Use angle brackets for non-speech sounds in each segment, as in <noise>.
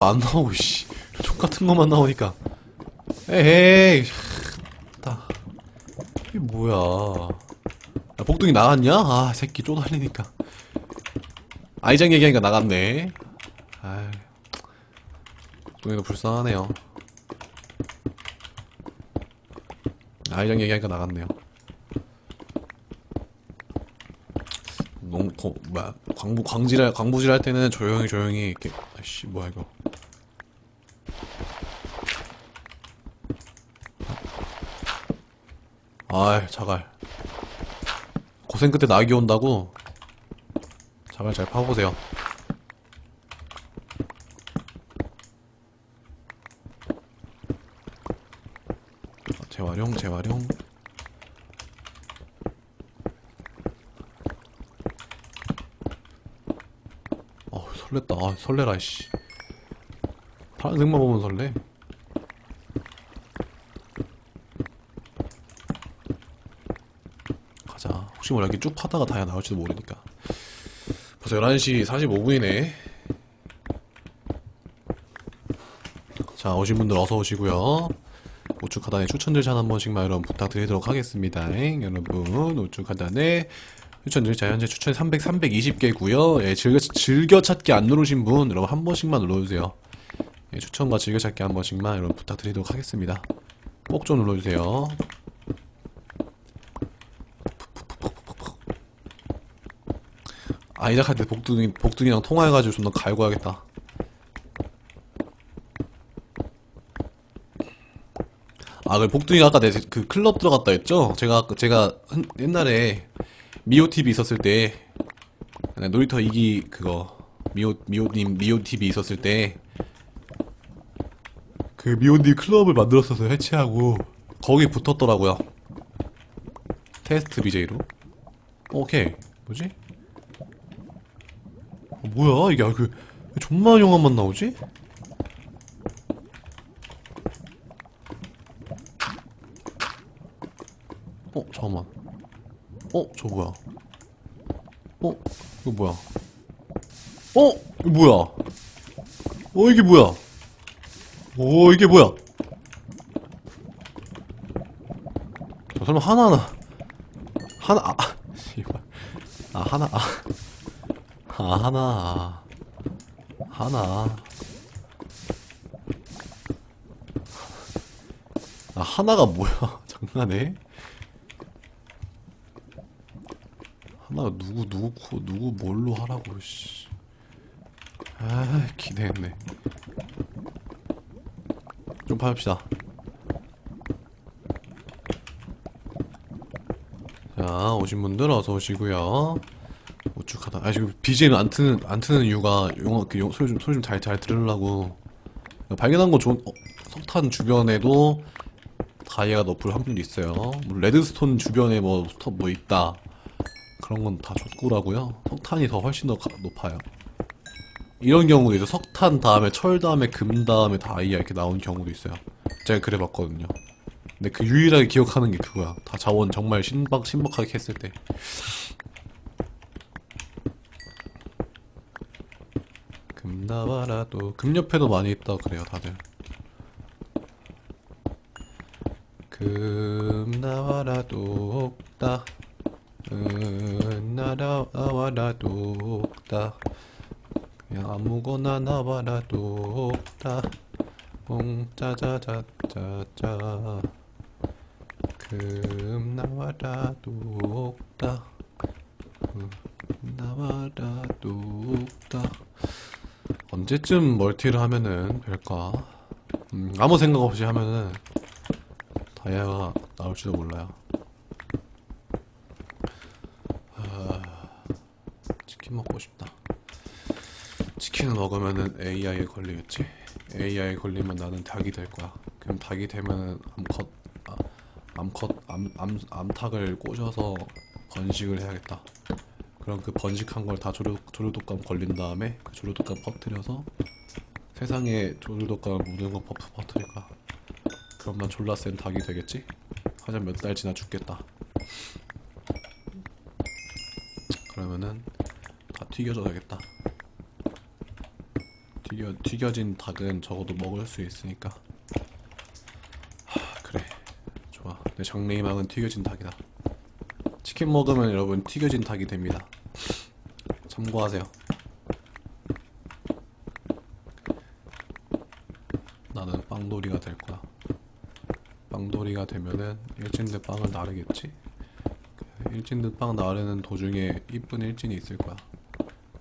안 나오고 씨. 총 같은 것만 나오니까. 에이. 다. 이게 뭐야? 야, 복둥이 나갔냐? 아, 새끼 쪼달리니까. 아이장 얘기하니까 나갔네. 아이. 복둥이도 불쌍하네요. 아이장 얘기하니까 나갔네요. 농, 거, 뭐야, 광부, 광질할, 광부질 할 때는 조용히 조용히, 이렇게, 아씨, 뭐야, 이거. 아이, 자갈. 고생 끝에 낙이 온다고? 자갈 잘 파보세요. 아, 재활용, 재활용. 어 설렜다. 아 설레라 씨. 파란색만 보면 설레. 가자. 혹시 몰라 이렇게 쭉 파다가 다야 나올지도 모르니까. 벌써 11시 45분이네. 자 오신 분들 어서 오시고요. 우측 하단에 추천 절차 한 번씩만 여러분 부탁드리도록 하겠습니다. 여러분. 우측 하단에 추천 절차 현재 추천 300, 320개고요. 예, 즐겨, 즐겨찾기 안 누르신 분 여러분 한 번씩만 눌러주세요. 예, 추천과 즐겨찾기 한 번씩만 여러분 부탁드리도록 하겠습니다. 꼭 좀 눌러주세요. 아이작 할때 복둥이, 복둥이랑 통화해가지고 좀 더 갈고 하겠다. 아, 그 복둥이가 아까 내 그 클럽 들어갔다 했죠? 제가 제가 한- 옛날에 미오 TV 있었을 때 네, 놀이터 이기 그거 미오 미오님 미오 TV 있었을 때 그 미오님 클럽을 만들었어서 해체하고 거기 붙었더라고요. 테스트 BJ로. 오케이. 뭐지? 어, 뭐야 이게 아, 그 존만 영화만 나오지? 어 잠깐만. 어 저 뭐야? 어 이거 뭐야? 어 이거 뭐야? 어 이게 뭐야? 오 이게 뭐야? 저 설마 하나하나 하나 아 씨발 아 하나 아, 아 하나 아, 하나 아 하나가 뭐야 <laughs> 장난해? 하나가 누구 누구 코 누구 뭘로 하라고 씨. 아 기대했네. 좀 파봅시다. 자 오신 분들 어서 오시고요. 우측하다. 아 지금 BGM 안 트는 안 트는 이유가 영어 그 용- 소리 좀 소리 좀잘잘 들으려고 발견한 거 좋은 어, 석탄 주변에도 다이아 너프를 한 분도 있어요. 뭐 레드스톤 주변에 뭐 스톱 뭐 있다. 그런 건 다 족구라고요. 석탄이 더 훨씬 더 가- 높아요. 이런 경우도 있어. 석탄 다음에 철 다음에 금 다음에 다이아 이렇게 나온 경우도 있어요. 제가 그래봤거든요. 근데 그 유일하게 기억하는 게 그거야. 다 자원 정말 신박 신박하게 했을 때. 금 나와라도 금 옆에도 많이 있다 그래요 다들. 금 나와라도 없다. 은 나라와라도 없다. 그냥 아무거나 나와라도 없다. 뽕짜자자짜짜. 금 나와라도 없다. 금 나와라도 없다. 언제쯤 멀티를 하면은 될까? 음, 아무 생각 없이 하면은 다이아가 나올지도 몰라요. 치킨 먹고 싶다. 치킨을 먹으면은 AI에 걸리겠지. AI에 걸리면 나는 닭이 될 거야. 그럼 닭이 되면은 암컷, 아, 암컷, 암, 암, 암탉을 꼬셔서 번식을 해야겠다. 그럼 그 번식한 걸 다 조류, 조류독감 걸린 다음에 그 조류독감 퍼뜨려서 세상에 조류독감을 묻은 거 퍼- 퍼뜨릴 거야. 그럼 난 졸라 센 닭이 되겠지? 하지만 몇 달 지나 죽겠다. 그러면은 다 튀겨져야겠다. 튀 튀겨, 튀겨진 닭은 적어도 먹을 수 있으니까. 하, 그래. 좋아. 내 장래희망은 튀겨진 닭이다. 치킨 먹으면 여러분 튀겨진 닭이 됩니다. 참고하세요. 나는 빵돌이가 될 거야. 빵돌이가 되면은 일진들 빵을 나르겠지? 일진들 빵 나르는 도중에 이쁜 일진이 있을 거야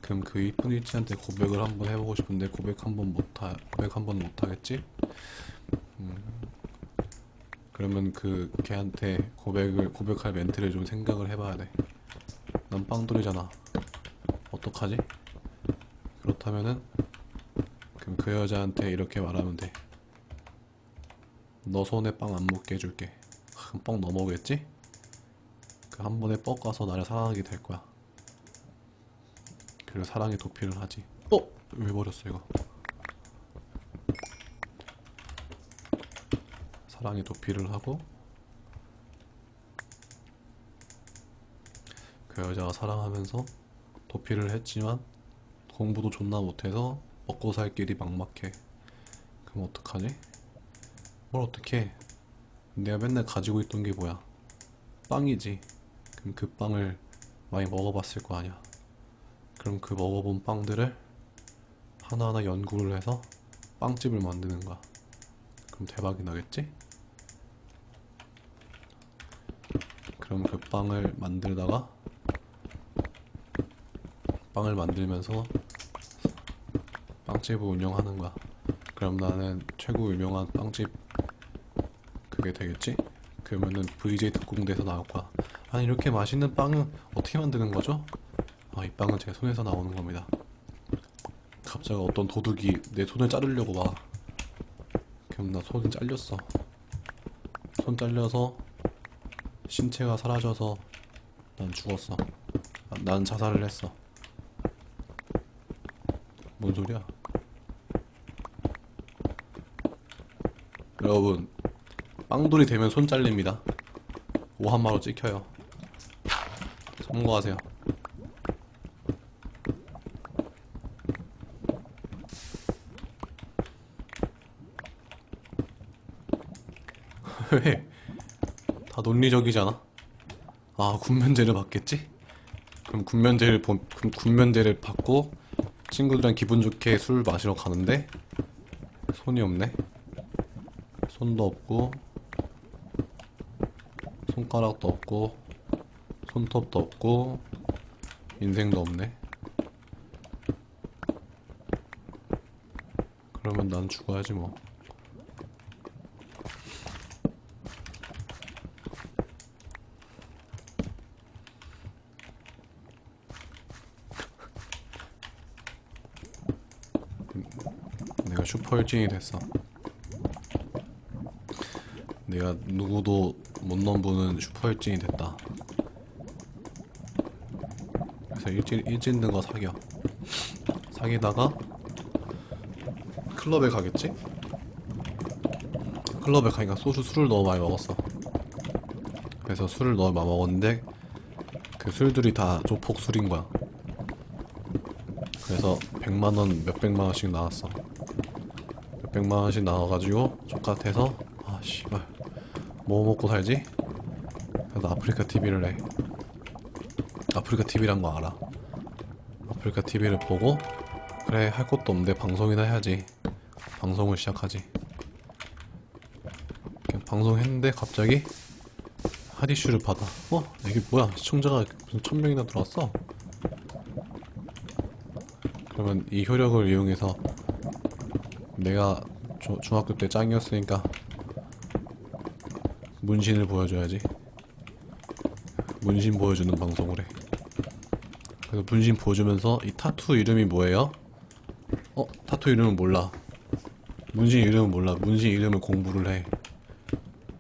그럼 그 이쁜 일진한테 고백을 한번 해보고 싶은데 고백 한번 못하 고백 한번 못하겠지? 음, 그러면 그 걔한테 고백을 고백할 멘트를 좀 생각을 해봐야 돼. 난 빵돌이잖아. 어떡하지? 그렇다면은 그럼 그 여자한테 이렇게 말하면 돼. 너 손에 빵안 묻게 해줄게. 그럼 뻥 넘어오겠지? 그 한 번에 뻑 가서 나를 사랑하게 될 거야. 그리고 사랑의 도피를 하지. 어? 왜 버렸어 이거? 사랑의 도피를 하고 그 여자가 사랑하면서 도피를 했지만 공부도 존나 못해서 먹고 살 길이 막막해. 그럼 어떡하지? 뭘 어떡해? 내가 맨날 가지고 있던 게 뭐야? 빵이지. 그럼 그 빵을 많이 먹어봤을 거 아니야. 그럼 그 먹어본 빵들을 하나하나 연구를 해서 빵집을 만드는 거야. 그럼 대박이 나겠지? 그럼 그 빵을 만들다가 빵을 만들면서 빵집을 운영하는 거야. 그럼 나는 최고 유명한 빵집 그게 되겠지? 그러면은 VJ 특공대에서 나올 거야. 아니 이렇게 맛있는 빵은 어떻게 만드는 거죠? 아, 이 빵은 제 손에서 나오는 겁니다. 갑자기 어떤 도둑이 내 손을 자르려고 와. 그럼 나 손이 잘렸어. 손 잘려서 신체가 사라져서 난 죽었어. 아, 난 자살을 했어. 뭔 소리야? 여러분, 빵돌이 되면 손 잘립니다. 오한마로 찍혀요. 참고하세요. <laughs> 왜? 다 논리적이잖아. 아, 군면제를 받겠지? 그럼 군면제를 본, 그럼 군면제를 받고 친구들이랑 기분 좋게 술 마시러 가는데 손이 없네. 손도 없고 손가락도 없고 손톱도 없고 인생도 없네. 그러면 난 죽어야지 뭐. 슈퍼일진이 됐어. 내가 누구도 못 넘보는 슈퍼일진이 됐다. 그래서 일진 일진 든거 사겨. 사귀다가 클럽에 가겠지? 클럽에 가니까 소주 술을 너무 많이 먹었어. 그래서 술을 너무 많이 먹었는데 그 술들이 다 조폭 술인 거야. 그래서 100만원, 몇백만원씩 나왔어. 몇백만원씩 나와가지고 족같아서 아 씨발 뭐 먹고 살지? 그래서 아프리카 TV를 해. 아프리카 TV란 거 알아. 아프리카 TV를 보고 그래 할 것도 없는데 방송이나 해야지. 방송을 시작하지. 그냥 방송했는데 갑자기 핫이슈를 받아. 어? 이게 뭐야? 시청자가 무슨 천 명이나 들어왔어? 그러면 이 효력을 이용해서 내가 조- 중학교 때 짱이었으니까 문신을 보여줘야지. 문신 보여주는 방송을 해. 그래서 문신 보여주면서 이 타투 이름이 뭐예요? 어? 타투 이름은 몰라. 문신 이름은 몰라. 문신 이름을 공부를 해.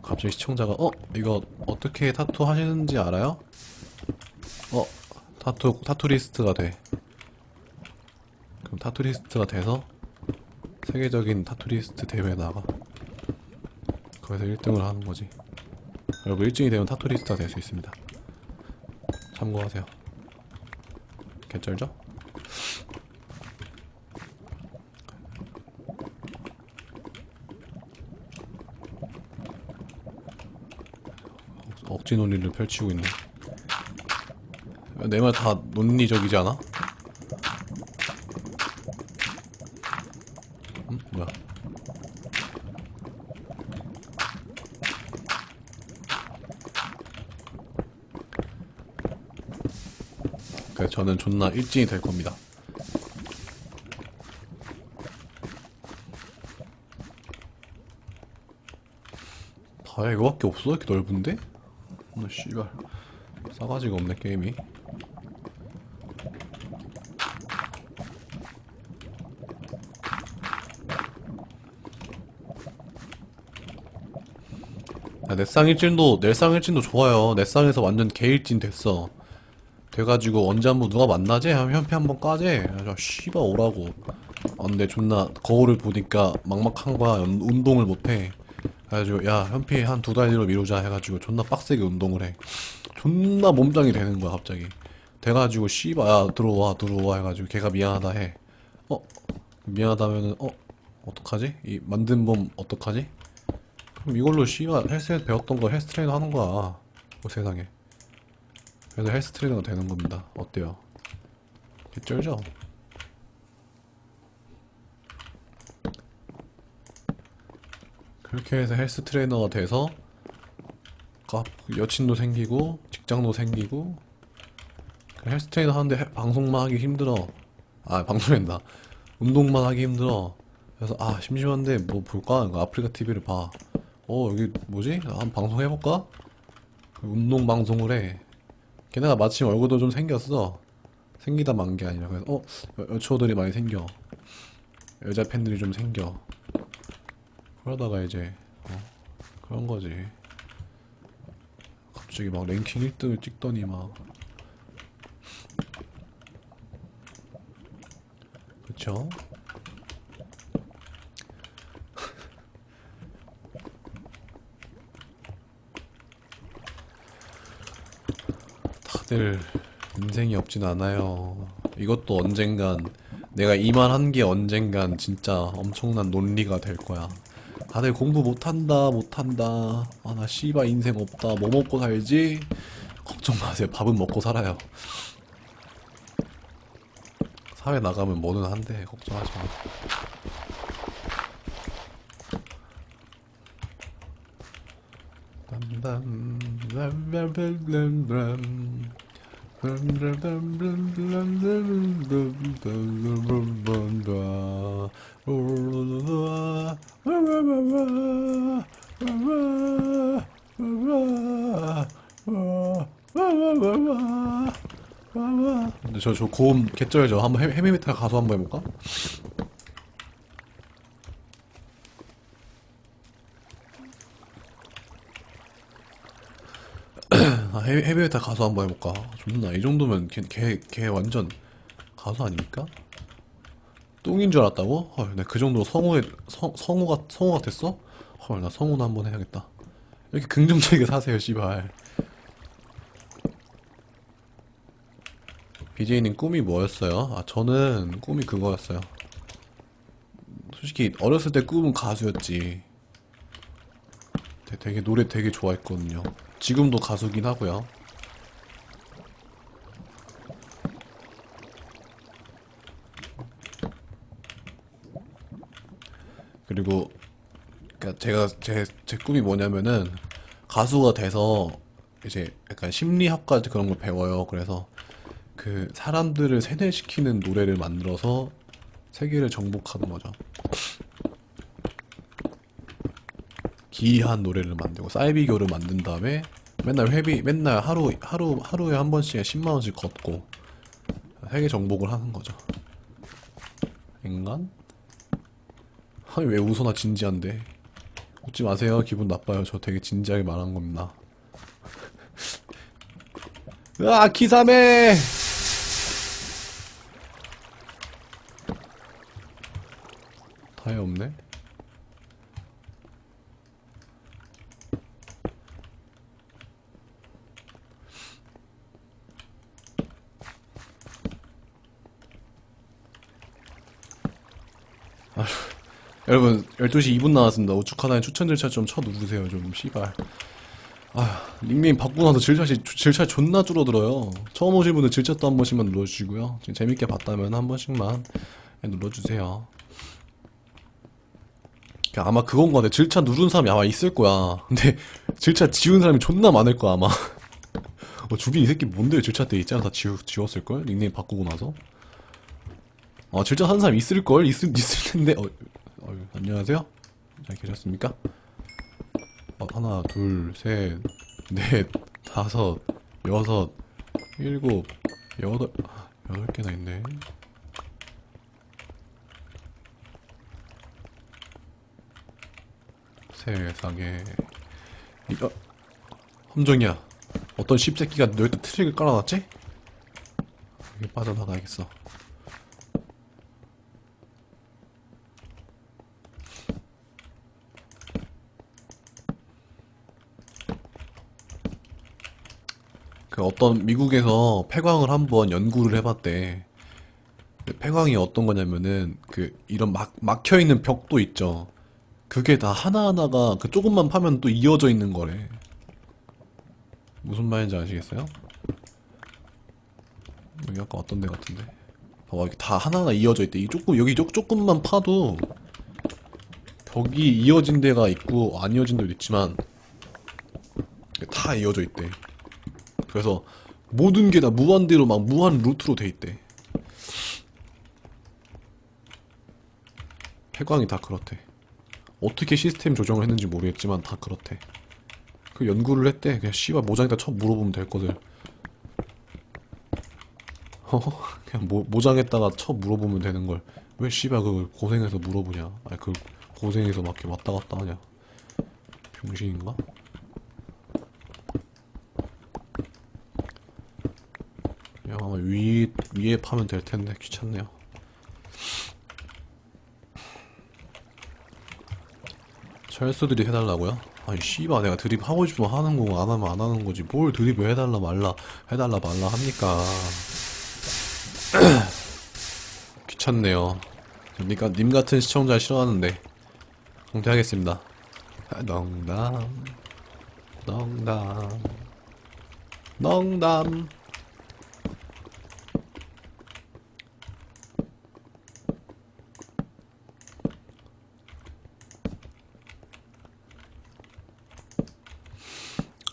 갑자기 시청자가 어? 이거 어떻게 타투 하시는지 알아요? 어? 타투, 타투리스트가 돼. 그럼 타투리스트가 돼서 세계적인 타투리스트 대회에 나가. 거기서 1등을 하는 거지. 여러분 1등이 되면 타투리스트가 될 수 있습니다. 참고하세요. 개쩔죠? 억지 논리를 펼치고 있네 내 말 다 논리적이지 않아? 저는 존나 일진이 될 겁니다. 다야 이거밖에 없어? 이렇게 넓은데? 나 씨발 싸가지가 없네 게임이 야, 넷상 일진도 넷상 일진도 좋아요 넷상에서 완전 개일진 됐어 돼가지고 언제 한번 누가 만나지? 하면 현피 한번 까지 야 씨발 오라고 아 근데 존나 거울을 보니까 막막한 거야 운- 운동을 못해 그래가지고 야 현피 한 두 달 뒤로 미루자 해가지고 존나 빡세게 운동을 해 존나 몸짱이 되는 거야 갑자기 돼가지고 씨발 야 들어와 들어와 해가지고 걔가 미안하다 해 어? 미안하다면은 어? 어떡하지? 이 만든 몸 어떡하지? 그럼 이걸로 씨발 헬스에서 배웠던 거 헬스 트레이너 하는 거야 그 세상에 그래서 헬스 트레이너가 되는 겁니다. 어때요? 개쩔죠? 그렇게 해서 헬스 트레이너가 돼서 가- 여친도 생기고 직장도 생기고 그 헬스 트레이너 하는데 해- 방송만 하기 힘들어. 아 방송했나? 운동만 하기 힘들어. 그래서 아 심심한데 뭐 볼까? 이거 아프리카 TV를 봐어 여기 뭐지? 한 방송 해볼까? 그 운동 방송을 해 걔네가 마침 얼굴도 좀 생겼어. 생기다 만 게 아니라. 그래서 어 여- 여초들이 많이 생겨. 여자 팬들이 좀 생겨. 그러다가 이제 어, 그런 거지. 갑자기 막 랭킹 1등을 찍더니 막. 그쵸? 다들 인생이 없진 않아요. 이것도 언젠간 내가 이만한 게 언젠간 진짜 엄청난 논리가 될 거야. 다들 공부 못한다, 못한다. 아, 나 씨발 인생 없다. 뭐 먹고 살지? 걱정 마세요. 밥은 먹고 살아요. 사회 나가면 뭐는 한데, 걱정하지 마. 근데 저, 저 고음 개쩔죠? 한번 헤, 헤비메탈 가수 한번 해볼까? 아, 헤비, 헤비메탈 가수 한번 해볼까? 존나 이 정도면 걔, 걔, 걔 완전 가수 아닙니까? 똥인 줄 알았다고? 헐, 나 그 정도 성우에 성, 성우가 성우가 됐어? 헐, 나 성우나 한번 해야겠다. 이렇게 긍정적이게 사세요, 씨발. BJ님 꿈이 뭐였어요? 아, 저는 꿈이 그거였어요. 솔직히 어렸을 때 꿈은 가수였지. 되- 되게 노래 되게 좋아했거든요. 지금도 가수긴 하고요. 그리고 그러니까 제가 제, 제 꿈이 뭐냐면은 가수가 돼서 이제 약간 심리학과 그런 걸 배워요. 그래서 그 사람들을 세뇌시키는 노래를 만들어서 세계를 정복하는 거죠. 기이한 노래를 만들고 사이비교를 만든 다음에 맨날 회비 맨날 하루 하루 하루에 한 번씩 10만 원씩 걷고 세계 정복을 하는 거죠. 인간? 아니 왜 웃어 나 진지한데. 웃지 마세요. 기분 나빠요. 저 되게 진지하게 말한 겁니다. 으아 <laughs> 기사매! 다이 없네 여러분 12시 2분 나왔습니다 하나에 추천 절차 좀 쳐 누르세요 좀 씨발 닉네임 바꾸고 나서 질샷이 질샷 존나 줄어들어요. 처음 오신 분은 질샷도 한 번씩만 눌러주시고요. 지금 재밌게 봤다면 한 번씩만 눌러주세요. 그러니까 아마 그건 거 같아. 질차 누른 사람이 아마 있을 거야. 근데 <laughs> 질차 지운 사람이 존나 많을 거야 아마. <laughs> 어, 주빈 이 새끼 뭔데 질차 때 있잖아 다 지우, 지웠을 걸 닉네임 바꾸고 나서. 아 질차 한 사람 있을 걸 있을 있을 텐데. 어, 어, 안녕하세요. 잘 계셨습니까? 어, 하나, 둘, 셋, 넷, 다섯, 여섯, 일곱, 여덟, 여덟 개나 있네. 세상에. 이, 어, 함정이야. 어떤 씹새끼가 여기다 트릭을 깔아놨지? 여기 빠져나가야겠어. 어떤 미국에서 폐광을 한번 연구를 해봤대. 그 폐광이 어떤 거냐면은 그 이런 막 막혀 있는 벽도 있죠. 그게 다 하나하나가 그 조금만 파면 또 이어져 있는 거래. 무슨 말인지 아시겠어요? 여기 아까 왔던 데 같은데. 봐봐, 이게 다 하나하나 이어져 있대. 이 조금 여기 조, 조금만 파도 벽이 이어진 데가 있고 안 이어진 데도 있지만 다 이어져 있대. 그래서 모든 게 다 무한대로 막 무한 루트로 돼 있대. 폐광이 다 그렇대. 어떻게 시스템 조정을 했는지 모르겠지만 다 그렇대. 그 연구를 했대. 그냥 씨발 모장에다 쳐 물어보면 될 거들. 어? 그냥 모, 모장에다가 쳐 물어보면 되는 걸. 왜 씨발 그걸 고생해서 물어보냐? 아니 그 고생해서 막 이렇게 왔다 갔다 하냐? 병신인가? 그냥 아마 위, 위에 파면 될 텐데 귀찮네요. 철수들이 해달라고요? 아니 씨발 내가 드립 하고 싶으면 하는 거고 안 하면 안 하는 거지. 뭘 드립을 해달라 말라 해달라 말라 합니까? <clears throat> 귀찮네요. 그러니까 님 같은 시청자 싫어하는데. 공개하겠습니다. 아, 농담. 농담. 농담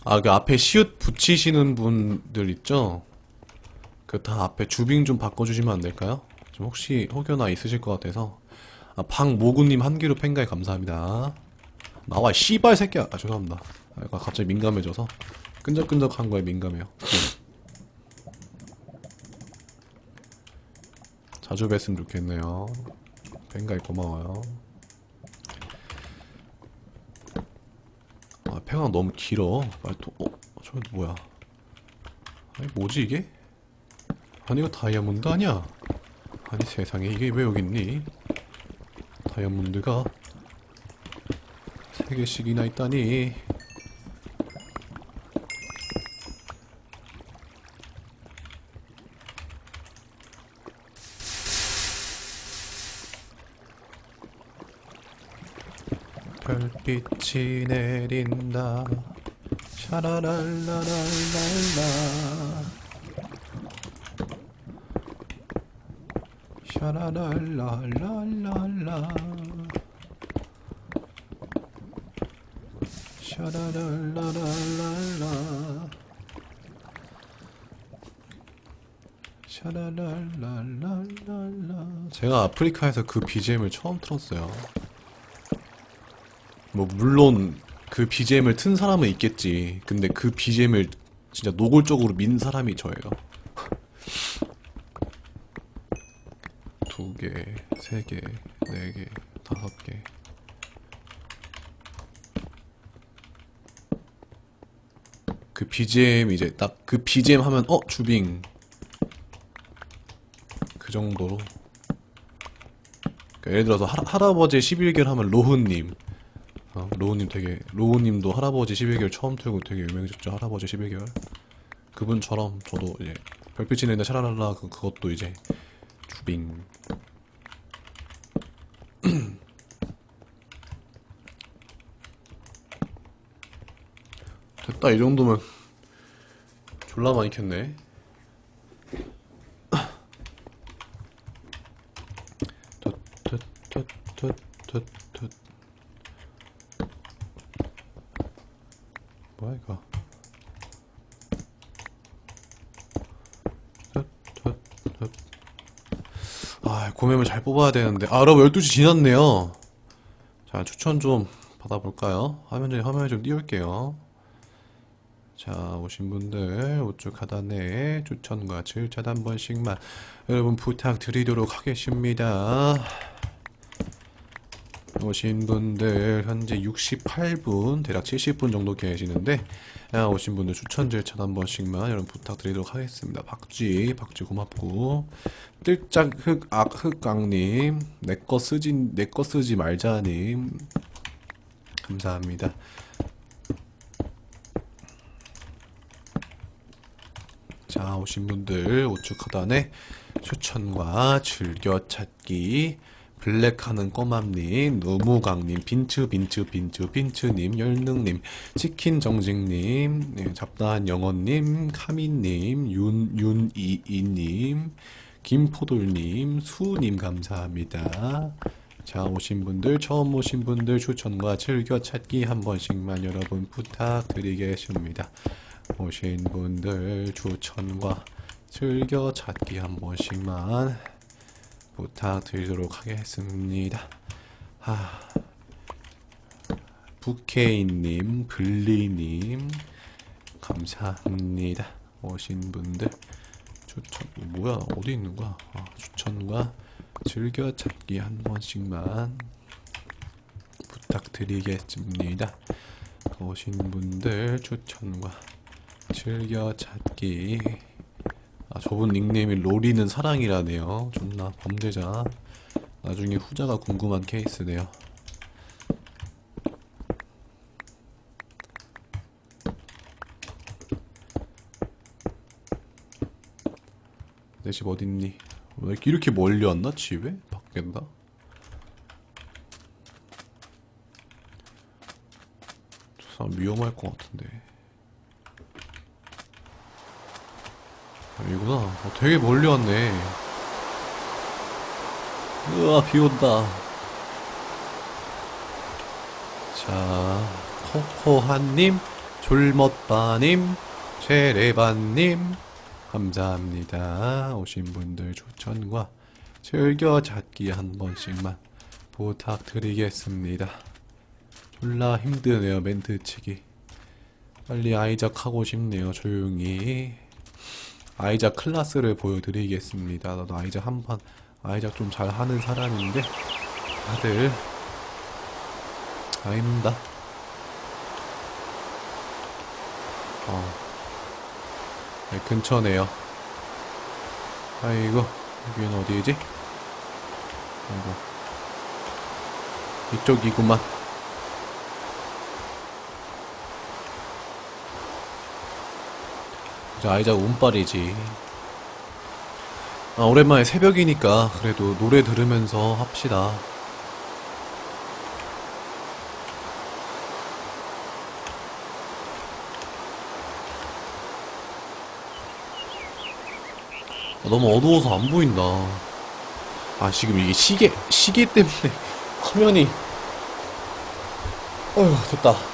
아, 그 앞에 시읒 붙이시는 분들 있죠? 그 다 앞에 주빙 좀 바꿔주시면 안 될까요? 좀 혹시 혹여나 있으실 것 같아서. 아, 방모구님 한 개로 팬가에 감사합니다. 나와, 씨발 새끼야. 아, 죄송합니다. 아, 약간 갑자기 민감해져서. 끈적끈적한 거에 민감해요. 자주 뵀으면 좋겠네요. 팬가에 고마워요. 아, 팽아 너무 길어. 또, 어, 저거 뭐야? 아니, 뭐지, 이게? 아니, 이거 다이아몬드 아니야? 아니, 세상에, 이게 왜 여기 있니? 다이아몬드가 세 개씩이나 있다니. 별 빛이 내린다. 샤라랄라랄랄라. 샤라랄라랄랄라. 샤라랄라랄랄라. 샤라랄라랄랄라. 제가 아프리카에서 그 BGM을 처음 틀었어요. 뭐 물론 그 BGM을 튼 사람은 있겠지. 근데 그 BGM을 진짜 노골적으로 민 사람이 저예요. 두 개, 세 개, 네 개, 다섯 개. 그 BGM 이제 딱 그 BGM 하면 어 주빙 그 정도로. 그러니까 예를 들어서 할, 할아버지 11개월 하면 로흐님 어, 로우님 되게 로우님도 할아버지 11개월 처음 틀고 되게 유명해졌죠? 할아버지 11개월? 그분처럼 저도 이제 별빛이 내린다 샤라랄라 그, 그것도 이제 주빙. <clears throat> 됐다 딱이 정도면 졸라 많이 켰네. 뭐야 이거? 아, 고mem을 잘 뽑아야 되는데. 아, 여러분 12시 지났네요. 자, 추천 좀 받아볼까요? 화면에 화면에 좀 띄울게요. 자, 오신 분들 우측 하단에 추천과 질차 한 번씩만 여러분 부탁드리도록 하겠습니다. 오신 분들 현재 68분 대략 70분 정도 계시는데 아, 오신 분들 추천 질차 한 번씩만 여러분 부탁드리도록 하겠습니다. 박쥐 박쥐 고맙고 뜰짝 흑악 흑강님 내거 쓰지 내거 쓰지 말자님 감사합니다. 자, 오신 분들 우측 하단에 추천과 즐겨찾기 블랙하는 꼬맘님, 누무강님, 빈츠 빈츠 빈츠 빈츠님, 열능님, 치킨 정직님, 네, 잡다한 영어님, 카미님, 윤 윤이이님, 김포돌님, 수님 감사합니다. 자, 오신 분들, 처음 오신 분들 추천과 즐겨찾기 한 번씩만 여러분 부탁드리겠습니다. 오신 분들 추천과 즐겨찾기 한 번씩만 부탁드리도록 하겠습니다. 아, 부케이님, 블리님, 감사합니다. 오신 분들 추천 뭐야 어디 있는 거야? 아, 추천과 즐겨찾기 한 번씩만 부탁드리겠습니다. 오신 분들 추천과 즐겨찾기 아 저분 닉네임이 로리는 사랑이라네요 존나 범죄자 나중에 후자가 궁금한 케이스네요 내 집 어딨니? 왜 이렇게- 멀리 왔나 집에? 밖엔다? 저 사람 위험할 것 같은데 아니구나. 어, 되게 멀리 왔네. 으아, 비 온다. 자, 코코한님, 졸멋바님, 최레반님, 감사합니다. 오신 분들 추천과 즐겨찾기 한 번씩만 부탁드리겠습니다. 졸라 힘드네요, 멘트 치기. 빨리 아이작 하고 싶네요, 조용히. 아이작 클라스를 보여드리겠습니다. 나도 아이작 한판 아이작 좀 잘하는 사람인데 다들 아닙니다. 어, 네, 근처네요. 아이고 여기는 어디지? 아이고 이쪽이구만. 이제 아이작 운빨이지. 아, 오랜만에 새벽이니까 그래도 노래 들으면서 합시다. 아, 너무 어두워서 안 보인다. 아, 지금 이게 시계, 시계 때문에 <laughs> 화면이. 어휴, 됐다.